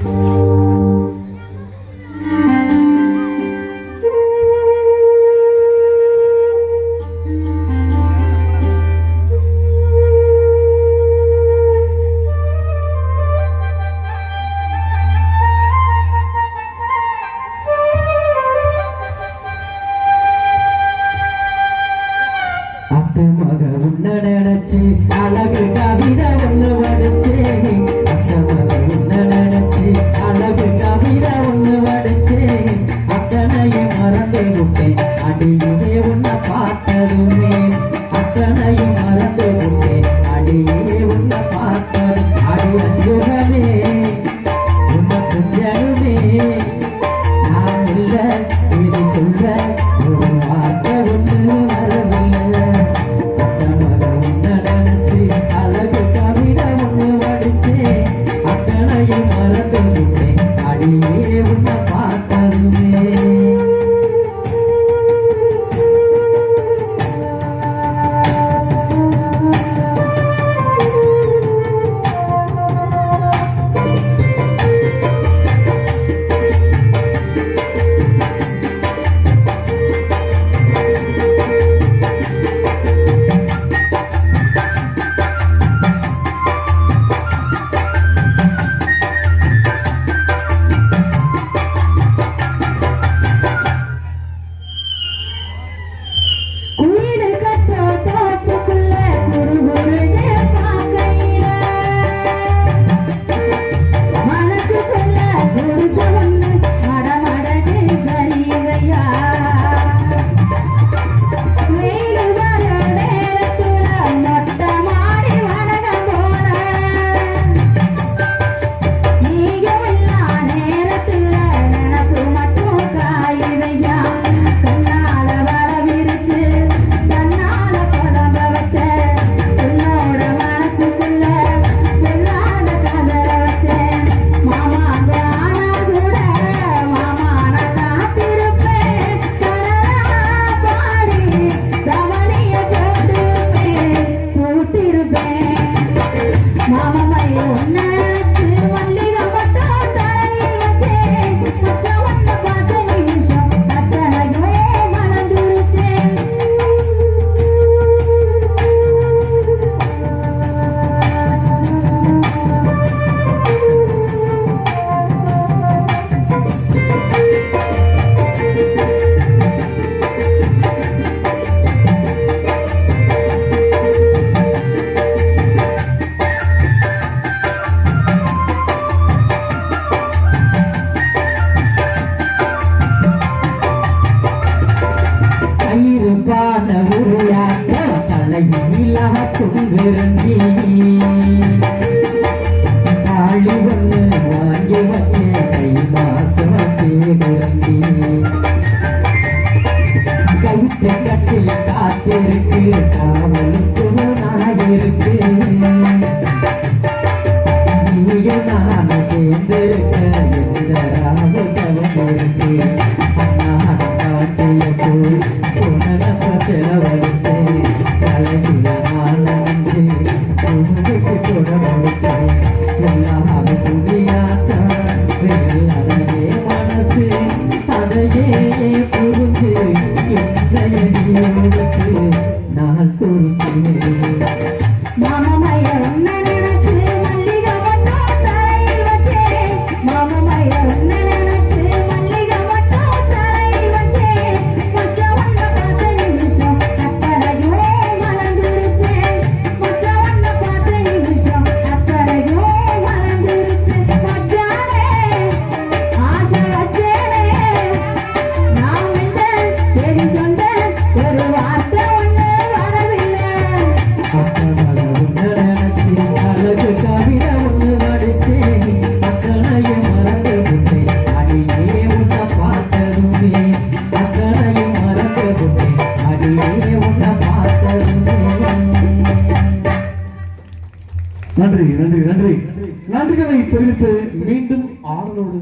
அத்து மக உன்ன நினைச்சு அழகு கவிதை Thank you. உன்னையும் நான் சேர்ந்திருக்க எந்த ராவு தவறிருக்கேன் நான் காற்றில் போய் உணரப்ப செலவழித்தேன். கலகிலா நன்றி நன்றி நன்றி. நன்றிகளை தெரிவித்து மீண்டும் ஆடலோடு